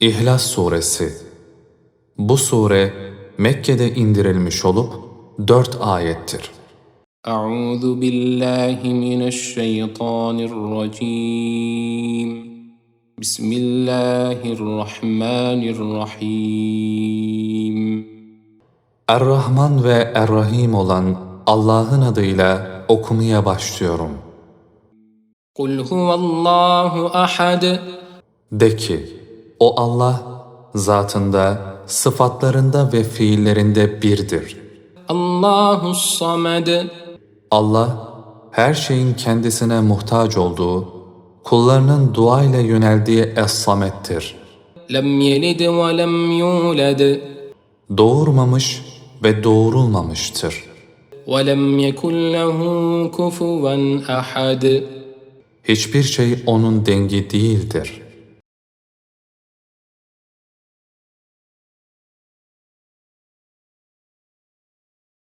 İhlas Suresi Bu sure Mekke'de indirilmiş olup dört ayettir. Euzu billahi mineşşeytanirracim. Bismillahirrahmanirrahim. Er-Rahman ve Er-Rahim olan Allah'ın adıyla okumaya başlıyorum. Kul huvallahu ahad. De ki, o Allah zatında, sıfatlarında ve fiillerinde birdir. Allahu samed. Allah her şeyin kendisine muhtaç olduğu, kullarının duayla yöneldiği Es-Samet'tir. Lem yelid ve lem yulad. Doğurmamış ve doğurulmamıştır. Ve lem yekun lehu kufuven ahad. Hiçbir şey onun dengi değildir.''